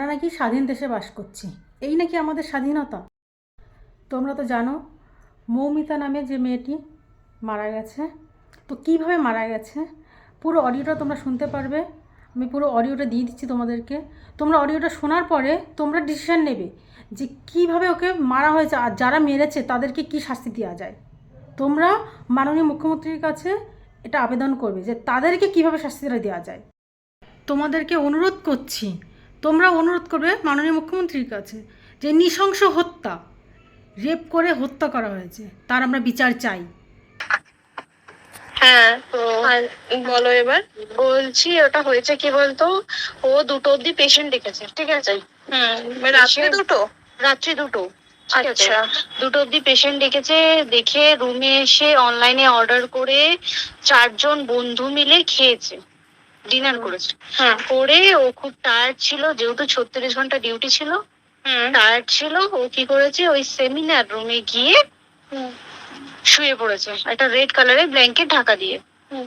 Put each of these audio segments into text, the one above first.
আমরা নাকি স্বাধীন দেশে বাস করছি। এই নাকি আমাদের স্বাধীনতা। তোমরা তো জানো, মৌমিতা নামে যে মেয়েটি মারা গেছে। তো কীভাবে মারা গেছে? পুরো অডিওটা তোমরা শুনতে পারবে। আমি পুরো অডিওটা দিয়ে দিচ্ছি তোমাদেরকে। তোমরা অডিওটা শোনার পরে তোমরা ডিসিশন নেবে যে কীভাবে ওকে মারা হয়েছে আর যারা মেরেছে তাদেরকে কি শাস্তি দেওয়া যায়। তোমরা মাননীয় মুখ্যমন্ত্রীর কাছে এটা আবেদন করবে যে তাদেরকে কীভাবে শাস্তিটা দেওয়া যায়। তোমাদেরকে অনুরোধ করছি তোমরা অনুরোধ করবে মাননীয় মুখ্যমন্ত্রীর কাছে যে নৃশংস হত্যা রেপ করে হত্যা করা হয়েছে তার আমরা বিচার চাই। হ্যাঁ বলো এবার। বলছি ওটা হয়েছে কি বলতো? ও দুটো অব্দি পেশেন্ট ডেকেছে ঠিক আছে? হুম মানে রাত্রে দুটো? রাত্রি দুটো ঠিক আছে? আচ্ছা। দুটো অব্দি পেশেন্ট ডেকেছে দেখে রুমে এসে অনলাইনে অর্ডার করে চারজন বন্ধু মিলে খেয়েছে। ডিনার করেছে। হুম করে ও খুব টায়ার্ড ছিল যেহেতু ছত্রিশ ঘণ্টা ডিউটি ছিল হুম। টায়ার্ড ছিল ও কি করেছে ওই সেমিনার রুমে গিয়ে শুয়ে পড়েছে একটা রেড কালারের ব্ল্যাঙ্কেট ঢাকা দিয়ে। হুম।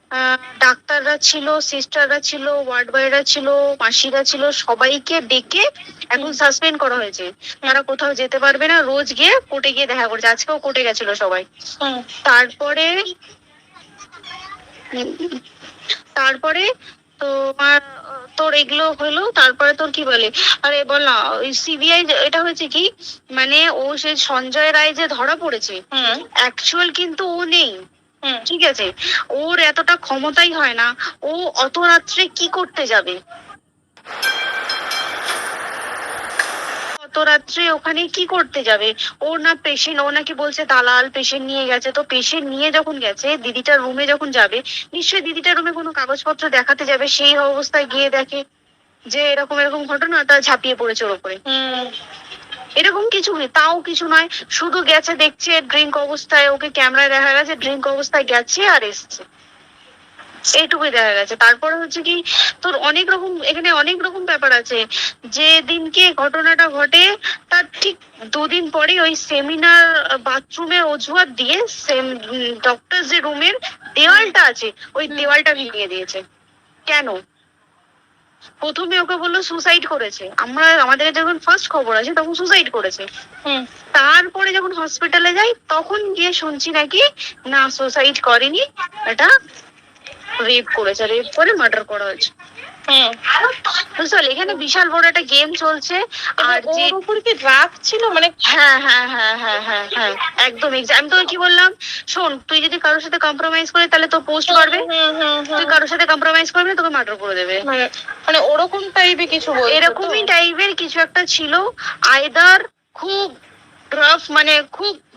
ডাক্তাররা ছিল সিস্টাররা ছিল ওয়ার্ড বয়রা ছিল মাসিরা ছিল সবাইকে ডেকে এখন সাসপেন্ড করা হয়েছে। তারা কোথাও যেতে পারবে না রোজ গিয়ে কোর্টে গিয়ে দেখা করছে। আজকেও কোর্টে গেছিল সবাই। তারপরে তারপরে তোমার তোর এগুলো হলো তারপরে তোর কি বলে? আরে বল না ওই সিবিআই এটা হয়েছে কি? মানে ও সে সঞ্জয় রায় যে ধরা পড়েছে হুম। অ্যাকচুয়াল কিন্তু ও নেই। ঠিক আছে। ওর এতটা ক্ষমতাই হয় না, ও অত রাত্রে কি করতে যাবে? অত রাত্রে ওখানে কি করতে যাবে? ও না পেশেন্ট, ও নাকি বলছে দালাল, পেশেন্ট নিয়ে গেছে। তো পেশেন্ট নিয়ে যখন গেছে, দিদিটার রুমে যখন যাবে, নিশ্চয়ই দিদিটার রুমে কোনো কাগজপত্র দেখাতে যাবে, সেই অবস্থায় গিয়ে দেখে যে এরকম এরকম ঘটনা, তা ঝাঁপিয়ে পড়েছে ওর উপরে। এরকম কিছু তাও কিছু নয়। শুধু গেছে, দেখছে ড্রিঙ্ক অবস্থায় ওকে ক্যামেরায় দেখা গেছে ড্রিঙ্ক অবস্থায় গেছে আর এসছে। এইটুকুই দেখা গেছে। তারপরে হচ্ছে কি, তোর অনেক রকম, এখানে অনেক রকম ব্যাপার আছে। যে দিনকে ঘটনাটা ঘটে, তার ঠিক দুদিন পরে ওই সেমিনার বাথরুমের অজুহাত দিয়ে সেম ডক্টর যে রুমের দেওয়ালটা আছে, ওই দেওয়ালটা ভেঙে দিয়েছে। কেন? প্রথমে ওকে বলল সুসাইড করেছে। আমরা আমাদের যখন ফার্স্ট খবর আছে তখন সুসাইড করেছে। হুম। তারপরে যখন হসপিটালে যাই তখন গিয়ে শুনছি নাকি না সুসাইড করেনি এটা রেপ করেছে। রেপ করে মার্ডার করা হয়েছে। পারলি এখানে বিশাল বড় একটা গেম চলছে আর যে উপর কি ছিল? মানে হ্যাঁ হ্যাঁ হ্যাঁ হ্যাঁ হ্যাঁ হ্যাঁ একদম আমি তোকে কি বললাম? শোন তুই যদি কারোর সাথে কম্প্রোমাইজ করে তাহলে তো পোস্ট করবে তুই কারোর সাথে কম্প্রোমাইজ করবি না, তোকে মার্ডার করে দেবে। মানে মানে ওরকম টাইপের কিছু এরকমই টাইপের কিছু একটা ছিল আইদার খুব রাফ মানে খুব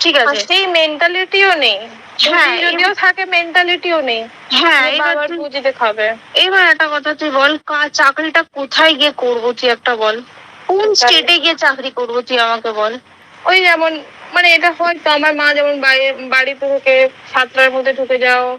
ঠিক আছে। সেই মেন্টালিটিও নেই। হ্যাঁ, যদিও থাকে মেন্টালিটিও নেই। হ্যাঁ এবার বাবার খাবে। এবার একটা কথা তুই বল চাকরিটা কোথায় গিয়ে করব তুই একটা বল? কোন স্টেটে গিয়ে চাকরি করব তুই আমাকে বল? ওই যেমন মানে এটা হয়তো আমার মা যেমন বাড়ি- বাড়িতে থেকে সাতটার মধ্যে ঢুকে যাও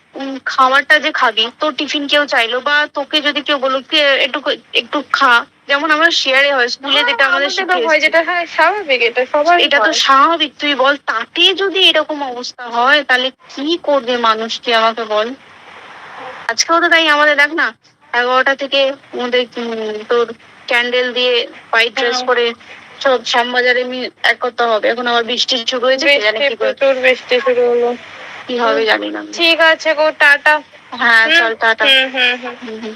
খাবারটা যে খাবি তোর টিফিন কেউ চাইলো বা তোকে যদি কেউ বলল কি একটু একটু খা। যেমন আমরা শেয়ারে হয় স্কুলে যেটা আমাদের। হয় যেটা হ্যাঁ স্বাভাবিক এটা সবার এটা তো স্বাভাবিক তুই বল তাতে যদি এরকম অবস্থা হয় তাহলে কি করবে মানুষ তুই আমাকে বল? আজকেও তো তাই আমাদের দেখ না এগারোটা থেকে আমাদের তোর ক্যান্ডেল দিয়ে হোয়াইট ড্রেস করে সব শ্যামবাজারে এক করতে হবে। এখন আবার বৃষ্টি শুরু হয়েছে কে কি বৃষ্টি শুরু হলো। কি হবে জানি না। ঠিক আছে গো টাটা। হ্যাঁ চল টাটা। হুম। হুম হুম।